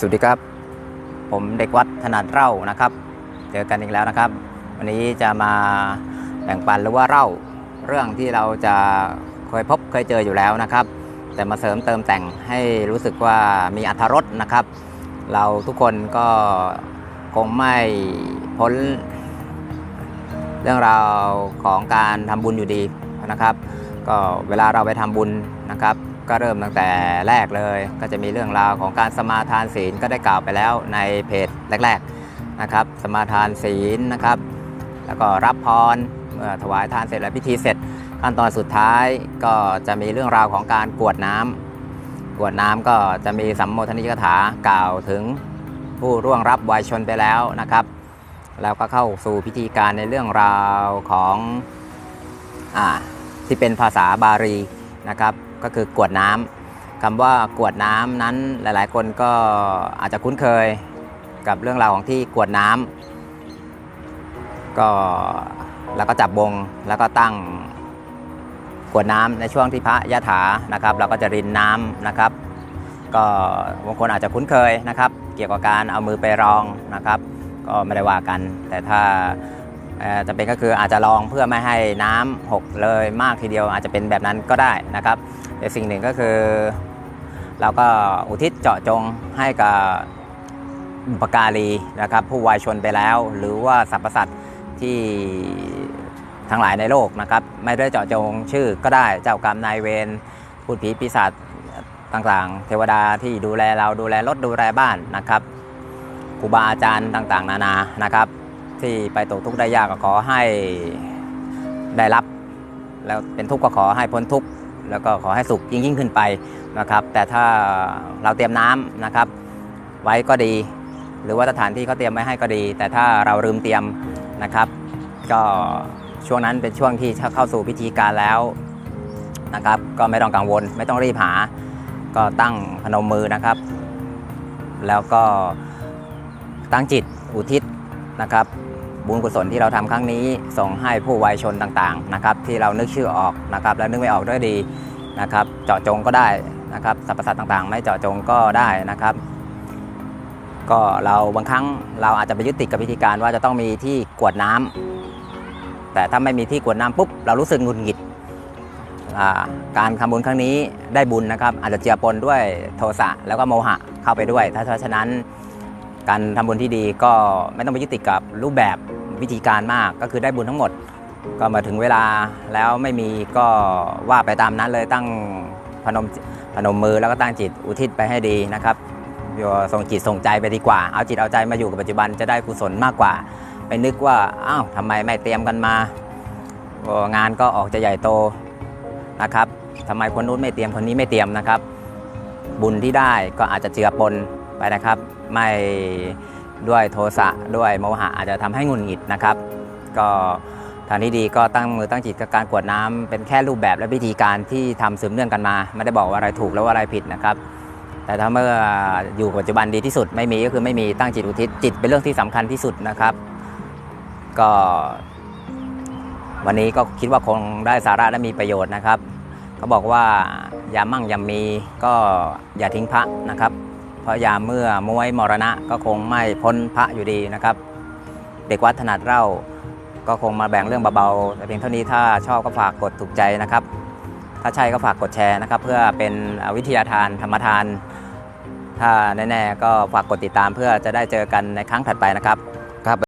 สวัสดีครับ ผมเด็กวัดถนัดเล่านะครับ เจอกันอีกแล้วนะครับ วันนี้จะมาแบ่งปันหรือว่าเล่าเรื่องที่เราจะเคยพบเคยเจออยู่แล้วนะครับ แต่มาเสริมเติมแต่งให้รู้สึกว่ามีอรรถรสนะครับ เราทุกคนก็คงไม่พ้น เรื่องราวของการทำบุญอยู่ดีนะครับ ก็เวลาเราไปทำบุญนะครับ ก็เริ่มตั้งแต่แรกเลย ก็จะมีเรื่องราวของการสมาทานศีลก็ได้กล่าวไปแล้วในเพจแรกๆนะครับ สมาทานศีลนะครับ แล้วก็รับพรเมื่อถวายทานเสร็จและพิธีเสร็จ ขั้นตอนสุดท้ายก็จะมีเรื่องราวของการกวดน้ำกวดน้ำก็จะมีสัมโมทนิกถากล่าวถึงผู้ร่วงรับวัยชนไปแล้วนะครับ แล้วก็เข้าสู่พิธีการในเรื่องราวของอที่เป็นภาษาบาลีนะครับ ก็คือกวดน้ำคำว่ากวดน้ำนั้นหลาย ๆ คนก็อาจจะคุ้นเคยกับเรื่องราวของที่กวดน้ำก็แล้วก็จับบงแล้วก็ตั้งกวดน้ำในช่วงที่พระยะถานะครับ เราก็จะรินน้ำนะครับ ก็บางคนอาจจะคุ้นเคยนะครับ เกี่ยวกับการเอามือไปรองนะครับ ก็ไม่ได้ว่ากัน แต่ถ้า จะเป็นก็คืออาจจะลองเพื่อไม่ให้น้ำหกเลยมากทีเดียวอาจจะเป็นแบบนั้นก็ได้นะครับแต่สิ่งหนึ่งก็คือ เราก็อุทิศเจาะจงให้กับบุปการีนะครับ ผู้วายชนไปแล้ว หรือว่าสรรพสัตว์ที่ทั้งหลายในโลกนะครับ ไม่ได้เจาะจงชื่อก็ได้เจ้ากรรมนายเวรพูดผีปีศาจต่างๆ เทวดาที่ดูแลเราดูแลรถดูแลบ้านนะครับครูบาอาจารย์ต่างๆ นานานะครับ ที่ไปตกทุกข์ได้ยากก็ขอให้ได้รับ แล้วเป็นทุกข์ก็ขอให้พ้นทุกข์แล้วก็ขอให้สุขยิ่งยิ่งขึ้นไปนะครับ แต่ถ้าเราเตรียมน้ำนะครับ ไว้ก็ดี หรือว่าสถานที่เขาเตรียมไว้ให้ก็ดี แต่ถ้าเราลืมเตรียมนะครับ ก็ช่วงนั้นเป็นช่วงที่เข้าสู่พิธีการแล้วนะครับ ก็ไม่ต้องกังวล ไม่ต้องรีบหา ก็ตั้งพนมมือนะครับ แล้วก็ตั้งจิตอุทิศ นะครับ บุญกุศลที่เราทำครั้งนี้ ส่งให้ผู้วัยชนต่างๆนะครับที่เรานึกชื่อออกนะครับแล้วนึกไม่ออกด้วยดีนะครับ เจาะจงก็ได้นะครับสรรพสัตว์ต่างๆ ไม่เจาะจงก็ได้นะครับ ก็เราบางครั้งเราอาจจะไปยึดติดกับพิธีการว่าจะต้องมีที่กวดน้ำแต่ถ้าไม่มีที่กวดน้ำปุ๊บเรารู้สึกงุดหงิดการทำบุญครั้งนี้ได้บุญนะครับ อาจจะเจือปนด้วยโทสะแล้วก็โมหะเข้าไปด้วย ถ้าเพราะฉะนั้น การทำบุญที่ดีก็ไม่ต้องไปยึดติดกับรูปแบบวิธีการมากก็คือได้บุญทั้งหมด ก็มาถึงเวลาแล้วไม่มีก็ว่าไปตามนั้นเลยตั้งพนมพนมมือแล้วก็ตั้งจิตอุทิศไปให้ดีนะครับโยส่งจิตส่งใจไปดีกว่า เอาจิตเอาใจมาอยู่กับปัจจุบันจะได้กุศลมากกว่า ไปนึกว่าอ้าวทำไมไม่เตรียมกันมา งานก็ออกจะใหญ่โตนะครับทำไมคนนู้นไม่เตรียมคนนี้ไม่เตรียมนะครับ บุญที่ได้ก็อาจจะเจือปน ไปนะครับ ไม่ด้วยโทสะด้วยโมหะอาจจะทำให้งุนหงิดนะครับ ก็ทางที่ดีก็ตั้งมือตั้งจิตกับการกรวดน้ำเป็นแค่รูปแบบและวิธีการที่ทำสืบเนื่องกันมา ไม่ได้บอกว่าอะไรถูกแล้วว่าอะไรผิดนะครับ แต่ถ้าเมื่ออยู่ปัจจุบันดีที่สุดไม่มีก็คือไม่มีตั้งจิตอุทิศจิตเป็นเรื่องที่สำคัญที่สุดนะครับ ก็ วันนี้ก็คิดว่าคงได้สาระและมีประโยชน์นะครับเขาบอกว่าอย่ามั่งอย่ามีก็อย่าทิ้งพระนะครับ ราะยามเมื่อมวยมรณะก็คงไม่พ้นพระอยู่ดีนะครับ เด็กวัดถนัดเล่าก็คงมาแบ่งเรื่องเบาๆแต่เพียงเท่านี้ถ้าชอบก็ฝากกดถูกใจนะครับ ถ้าใช่ก็ฝากกดแชร์นะครับ เพื่อเป็นวิทยาทานธรรมทาน ถ้าแน่ๆก็ฝากกดติดตามเพื่อจะได้เจอกันในครั้งถัดไปนะครับ